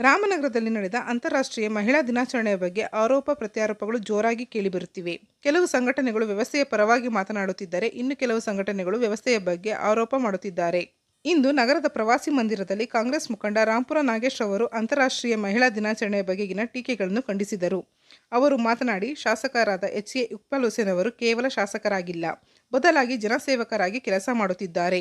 ರಾಮನಗರದಲ್ಲಿ ನಡೆದ ಅಂತಾರಾಷ್ಟ್ರೀಯ ಮಹಿಳಾ ದಿನಾಚರಣೆಯ ಬಗ್ಗೆ ಆರೋಪ ಪ್ರತ್ಯಾರೋಪಗಳು ಜೋರಾಗಿ ಕೇಳಿಬರುತ್ತಿವೆ. ಕೆಲವು ಸಂಘಟನೆಗಳು ವ್ಯವಸ್ಥೆಯ ಪರವಾಗಿ ಮಾತನಾಡುತ್ತಿದ್ದರೆ ಇನ್ನು ಕೆಲವು ಸಂಘಟನೆಗಳು ವ್ಯವಸ್ಥೆಯ ಬಗ್ಗೆ ಆರೋಪ ಮಾಡುತ್ತಿದ್ದಾರೆ. ಇಂದು ನಗರದ ಪ್ರವಾಸಿ ಮಂದಿರದಲ್ಲಿ ಕಾಂಗ್ರೆಸ್ ಮುಖಂಡ ರಾಂಪುರ ನಾಗೇಶ್ ಅವರು ಅಂತಾರಾಷ್ಟ್ರೀಯ ಮಹಿಳಾ ದಿನಾಚರಣೆಯ ಬಗೆಗಿನ ಟೀಕೆಗಳನ್ನು ಖಂಡಿಸಿದರು. ಅವರು ಮಾತನಾಡಿ, ಶಾಸಕರಾದ ಎಚ್ ಎ ಇಕ್ಬಾಲ್ ಹುಸೇನ್ ಅವರು ಕೇವಲ ಶಾಸಕರಾಗಿಲ್ಲ, ಬದಲಾಗಿ ಜನಸೇವಕರಾಗಿ ಕೆಲಸ ಮಾಡುತ್ತಿದ್ದಾರೆ.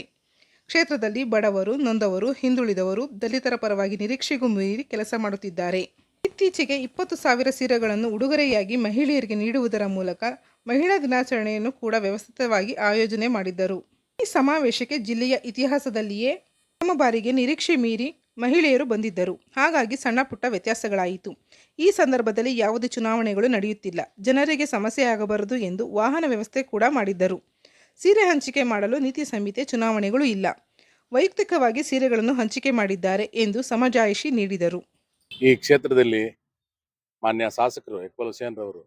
ಕ್ಷೇತ್ರದಲ್ಲಿ ಬಡವರು, ನೊಂದವರು, ಹಿಂದುಳಿದವರು ದಲಿತರ ಪರವಾಗಿ ನಿರೀಕ್ಷೆಗೂ ಮೀರಿ ಕೆಲಸ ಮಾಡುತ್ತಿದ್ದಾರೆ. ಇತ್ತೀಚೆಗೆ ಇಪ್ಪತ್ತು ಸಾವಿರ ಸೀರೆಗಳನ್ನು ಉಡುಗೊರೆಯಾಗಿ ಮಹಿಳೆಯರಿಗೆ ನೀಡುವುದರ ಮೂಲಕ ಮಹಿಳಾ ದಿನಾಚರಣೆಯನ್ನು ಕೂಡ ವ್ಯವಸ್ಥಿತವಾಗಿ ಆಯೋಜನೆ ಮಾಡಿದ್ದರು. ಈ ಸಮಾವೇಶಕ್ಕೆ ಜಿಲ್ಲೆಯ ಇತಿಹಾಸದಲ್ಲಿಯೇ ಪ್ರಥಮ ಬಾರಿಗೆ ನಿರೀಕ್ಷೆ ಮೀರಿ ಮಹಿಳೆಯರು ಬಂದಿದ್ದರು. ಹಾಗಾಗಿ ಸಣ್ಣ ಪುಟ್ಟ ವ್ಯತ್ಯಾಸಗಳಾಯಿತು. ಈ ಸಂದರ್ಭದಲ್ಲಿ ಯಾವುದೇ ಚುನಾವಣೆಗಳು ನಡೆಯುತ್ತಿಲ್ಲ. ಜನರಿಗೆ ಸಮಸ್ಯೆ ಆಗಬಾರದು ಎಂದು ವಾಹನ ವ್ಯವಸ್ಥೆ ಕೂಡ ಮಾಡಿದ್ದರು. ಸೀರೆ ಹಂಚಿಕೆ ಮಾಡಲು ನೀತಿ ಸಂಹಿತೆ ಚುನಾವಣೆಗಳು ಇಲ್ಲ. ವೈಯಕ್ತಿಕವಾಗಿ ಸೀರೆಗಳನ್ನು ಹಂಚಿಕೆ ಮಾಡಿದ್ದಾರೆ ಎಂದು ಸಮಜಾಯಿಷಿ ನೀಡಿದರು. ಈ ಕ್ಷೇತ್ರದಲ್ಲಿ ಮಾನ್ಯ ಶಾಸಕರು ಇಕ್ಬಾಲ್ ಹುಸೇನ್ ರವರು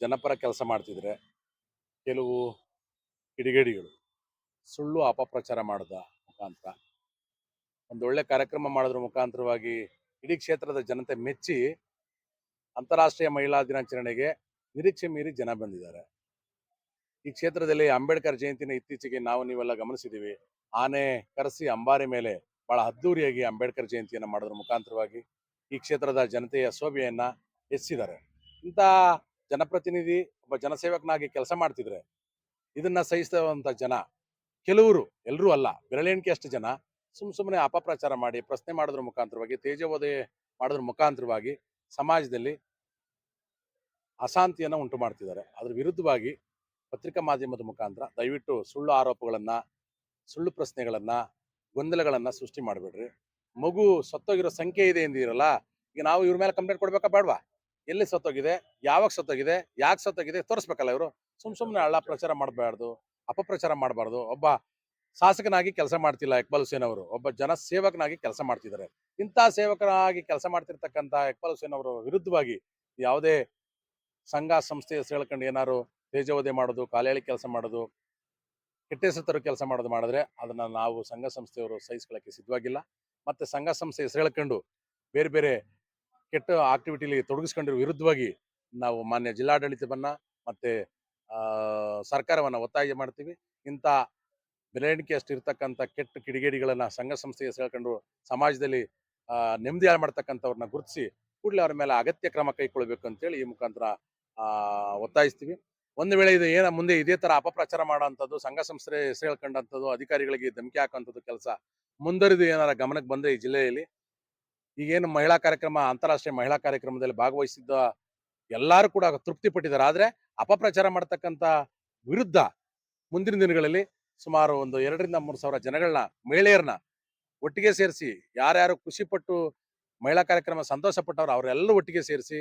ಜನಪರ ಕೆಲಸ ಮಾಡ್ತಿದ್ರೆ ಕೆಲವು ಕಿಡಿಗೇಡಿಗಳು ಸುಳ್ಳು ಅಪಪ್ರಚಾರ ಮಾಡಿದ ಮುಖಾಂತರ, ಒಂದು ಒಳ್ಳೆ ಕಾರ್ಯಕ್ರಮ ಮಾಡಿದ್ರ ಮುಖಾಂತರವಾಗಿ ಇಡೀ ಕ್ಷೇತ್ರದ ಜನತೆ ಮೆಚ್ಚಿ ಅಂತಾರಾಷ್ಟ್ರೀಯ ಮಹಿಳಾ ದಿನಾಚರಣೆಗೆ ನಿರೀಕ್ಷೆ ಮೀರಿ ಜನ ಬಂದಿದ್ದಾರೆ. ಈ ಕ್ಷೇತ್ರದಲ್ಲಿ ಅಂಬೇಡ್ಕರ್ ಜಯಂತಿನ ಇತ್ತೀಚೆಗೆ ನಾವು ನೀವೆಲ್ಲ ಗಮನಿಸಿದ್ದೀವಿ. ಆನೆ ಕರೆಸಿ ಅಂಬಾರಿ ಮೇಲೆ ಬಹಳ ಅದ್ದೂರಿಯಾಗಿ ಅಂಬೇಡ್ಕರ್ ಜಯಂತಿಯನ್ನು ಮಾಡೋದ್ರ ಮುಖಾಂತರವಾಗಿ. ಈ ಕ್ಷೇತ್ರದ ಜನತೆಯ ಶೋಭೆಯನ್ನ ಹೆಚ್ಚಿದ್ದಾರೆ ಇಂಥ ಜನಪ್ರತಿನಿಧಿ ಒಬ್ಬ ಜನಸೇವಕನಾಗಿ ಕೆಲಸ ಮಾಡ್ತಿದ್ರೆ, ಇದನ್ನ ಸಹಿಸುವಂತ ಜನ, ಕೆಲವರು ಎಲ್ಲರೂ ಅಲ್ಲ ಬೆರಳೆಣಿಕೆಯಷ್ಟು ಜನ, ಸುಮ್ ಸುಮ್ಮನೆ ಅಪಪ್ರಚಾರ ಮಾಡಿ, ಪ್ರಶ್ನೆ ಮಾಡೋದ್ರ ಮುಖಾಂತರವಾಗಿ, ತೇಜೋವಧೆ ಮಾಡೋದ್ರ ಮುಖಾಂತರವಾಗಿ ಸಮಾಜದಲ್ಲಿ ಅಶಾಂತಿಯನ್ನು ಉಂಟು ಮಾಡ್ತಿದ್ದಾರೆ ಅದ್ರ ವಿರುದ್ಧವಾಗಿ ಪತ್ರಿಕಾ ಮಾಧ್ಯಮದ ಮುಖಾಂತರ ದಯವಿಟ್ಟು ಸುಳ್ಳು ಆರೋಪಗಳನ್ನ, ಸುಳ್ಳು ಪ್ರಶ್ನೆಗಳನ್ನ, ಗೊಂದಲಗಳನ್ನ ಸೃಷ್ಟಿ ಮಾಡಬೇಡ್ರಿ. ಮಗು ಸತ್ತೋಗಿರೋ ಸಂಖ್ಯೆ ಇದೆ ಎಂದಿರಲ್ಲ ಈಗ ನಾವು ಇವ್ರ ಮೇಲೆ ಕಂಪ್ಲೇಂಟ್ ಕೊಡ್ಬೇಕಾ ಬೇಡವಾ? ಎಲ್ಲಿ ಸತ್ತೋಗಿದೆ? ಯಾವಾಗ ಸತ್ತೋಗಿದೆ? ಯಾಕೆ ಸತ್ತೋಗಿದೆ? ತೋರಿಸ್ಬೇಕಲ್ಲ ಇವರು. ಸುಮ್ ಸುಮ್ಮನೆ ಹಳ್ಳ ಪ್ರಚಾರ ಮಾಡಬಾರ್ದು, ಅಪಪ್ರಚಾರ ಮಾಡಬಾರ್ದು. ಒಬ್ಬ ಶಾಸಕನಾಗಿ ಕೆಲಸ ಮಾಡ್ತಿಲ್ಲ ಇಕ್ಬಾಲ್ ಹುಸೇನ್ ಅವರು. ಒಬ್ಬ ಜನ ಸೇವಕನಾಗಿ ಕೆಲಸ ಮಾಡ್ತಿದ್ದಾರೆ. ಇಂಥ ಸೇವಕನಾಗಿ ಕೆಲಸ ಮಾಡ್ತಿರ್ತಕ್ಕಂಥ ಇಕ್ಬಾಲ್ ಹುಸೇನ್ ಅವರು ವಿರುದ್ಧವಾಗಿ ಯಾವುದೇ ಸಂಘ, ಸಂಸ್ಥೆ ಸೇಳ್ಕೊಂಡು ಏನಾರು ತೇಜೋವಧೆ ಮಾಡೋದು ಕಾಲೇಳಿ ಕೆಲಸ ಮಾಡೋದು ಕೆಟ್ಟ ಹೆಸರು ಕೆಲಸ ಮಾಡೋದು ಮಾಡಿದ್ರೆ ಅದನ್ನ ನಾವು ಸಂಘ ಸಂಸ್ಥೆಯವರು ಸಹಿಸ್ಕೊಳ್ಳಕ್ಕೆ ಸಿದ್ಧವಾಗಿಲ್ಲ. ಮತ್ತೆ ಸಂಘ ಸಂಸ್ಥೆ ಹೆಸರು ಹೇಳ್ಕೊಂಡು ಬೇರೆ ಬೇರೆ ಕೆಟ್ಟ ಆಕ್ಟಿವಿಟಿಲಿ ತೊಡಗಿಸ್ಕೊಂಡಿರೋ ವಿರುದ್ಧವಾಗಿ ನಾವು ಮಾನ್ಯ ಜಿಲ್ಲಾಡಳಿತವನ್ನ ಮತ್ತೆ ಸರ್ಕಾರವನ್ನು ಒತ್ತಾಯ ಮಾಡ್ತೀವಿ. ಇಂಥ ಬೆಲೆಣಿಕೆ ಅಷ್ಟು ಇರ್ತಕ್ಕಂಥ ಕೆಟ್ಟ ಕಿಡಿಗೇಡಿಗಳನ್ನ ಸಂಘ ಸಂಸ್ಥೆ ಹೆಸರು ಹೇಳ್ಕೊಂಡು ಸಮಾಜದಲ್ಲಿ ನೆಮ್ಮದಿ ಹಾಳು ಮಾಡ್ತಕ್ಕಂಥವ್ರನ್ನ ಗುರುತಿಸಿ ಕೂಡಲೇ ಅವ್ರ ಮೇಲೆ ಅಗತ್ಯ ಕ್ರಮ ಕೈಗೊಳ್ಬೇಕು ಅಂತೇಳಿ ಈ ಮುಖಾಂತರ ಒತ್ತಾಯಿಸ್ತೀವಿ. ಒಂದು ವೇಳೆ ಇದು ಏನ ಮುಂದೆ ಇದೇ ತರ ಅಪಪ್ರಚಾರ ಮಾಡೋಂಥದ್ದು ಸಂಘ ಸಂಸ್ಥೆ ಹೆಸರು ಹೇಳ್ಕೊಂಡಂಥದ್ದು ಅಧಿಕಾರಿಗಳಿಗೆ ಧಮಕಿ ಹಾಕುವಂಥದ್ದು ಕೆಲಸ ಮುಂದರಿದು ಏನಾರ ಗಮನಕ್ಕೆ ಬಂದ್ರೆ ಈ ಜಿಲ್ಲೆಯಲ್ಲಿ? ಈಗೇನು ಮಹಿಳಾ ಕಾರ್ಯಕ್ರಮ, ಅಂತಾರಾಷ್ಟ್ರೀಯ ಮಹಿಳಾ ಕಾರ್ಯಕ್ರಮದಲ್ಲಿ ಭಾಗವಹಿಸಿದ್ದ ಎಲ್ಲರೂ ಕೂಡ ತೃಪ್ತಿ ಪಟ್ಟಿದ್ದಾರೆ ಆದ್ರೆ ಅಪಪ್ರಚಾರ ಮಾಡ್ತಕ್ಕಂಥ ವಿರುದ್ಧ ಮುಂದಿನ ದಿನಗಳಲ್ಲಿ ಸುಮಾರು ಒಂದು ಎರಡರಿಂದ ಮೂರು ಸಾವಿರ ಜನಗಳನ್ನ ಮಹಿಳೆಯರನ್ನ ಒಟ್ಟಿಗೆ ಸೇರಿಸಿ, ಯಾರ್ಯಾರು ಖುಷಿ ಪಟ್ಟು ಮಹಿಳಾ ಕಾರ್ಯಕ್ರಮ ಸಂತೋಷ ಪಟ್ಟವ್ರು ಅವರೆಲ್ಲ ಒಟ್ಟಿಗೆ ಸೇರಿಸಿ,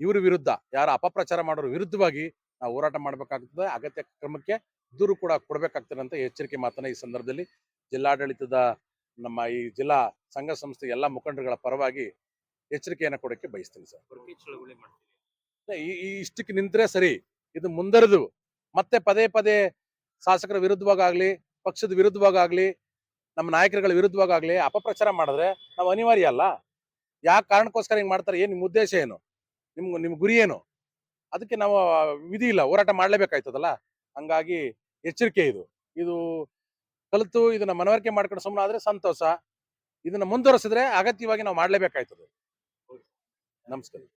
ಇವ್ರ ವಿರುದ್ಧ, ಯಾರು ಅಪಪ್ರಚಾರ ಮಾಡೋರ ವಿರುದ್ಧವಾಗಿ ನಾವು ಹೋರಾಟ ಮಾಡಬೇಕಾಗ್ತದೆ. ಅಗತ್ಯ ಕ್ರಮಕ್ಕೆ ದೂರು ಕೂಡ ಕೊಡಬೇಕಾಗ್ತದೆ ಅಂತ ಎಚ್ಚರಿಕೆ ಮಾತನ್ನ ಈ ಸಂದರ್ಭದಲ್ಲಿ ಜಿಲ್ಲಾಡಳಿತದ ನಮ್ಮ ಈ ಜಿಲ್ಲಾ ಸಂಘ ಸಂಸ್ಥೆ ಎಲ್ಲ ಮುಖಂಡರುಗಳ ಪರವಾಗಿ ಎಚ್ಚರಿಕೆಯನ್ನು ಕೊಡಕ್ಕೆ ಬಯಸ್ತೀನಿ ಸರ್. ಈ ಇಷ್ಟಕ್ಕೆ ನಿಂತರೆ ಸರಿ ಇದು ಮುಂದರೆದು. ಮತ್ತೆ ಪದೇ ಪದೇ ಶಾಸಕರ ವಿರುದ್ಧವಾಗಲಿ ಪಕ್ಷದ ವಿರುದ್ಧವಾಗಲಿ ನಮ್ಮ ನಾಯಕರುಗಳ ವಿರುದ್ಧವಾಗಲಿ ಅಪಪ್ರಚಾರ ಮಾಡಿದ್ರೆ ನಾವು ಅನಿವಾರ್ಯ ಅಲ್ಲ. ಯಾಕೆ ಕಾರಣಕ್ಕೋಸ್ಕರ ಹಿಂಗ್ ಮಾಡ್ತಾರೆ? ಏನ್ ನಿಮ್ಮ ಉದ್ದೇಶ ಏನು? ನಿಮ್ ನಿಮ್ ಗುರಿ ಏನು? ಅದಕ್ಕೆ ನಾವು ವಿಧಿ ಇಲ್ಲ ಹೋರಾಟ ಮಾಡ್ಲೇಬೇಕಾಯ್ತದಲ್ಲ? ಹಂಗಾಗಿ ಎಚ್ಚರಿಕೆ ಇದು. ಇದು ಕಲಿತು ಇದನ್ನ ಮನವರಿಕೆ ಮಾಡ್ಕೊಂಡು ಸುಮ್ಮನೆ ಆದ್ರೆ ಸಂತೋಷ. ಇದನ್ನ ಮುಂದುವರೆಸಿದ್ರೆ ಅಗತ್ಯವಾಗಿ ನಾವು ಮಾಡ್ಲೇಬೇಕಾಯ್ತದೆ. ನಮಸ್ಕಾರ.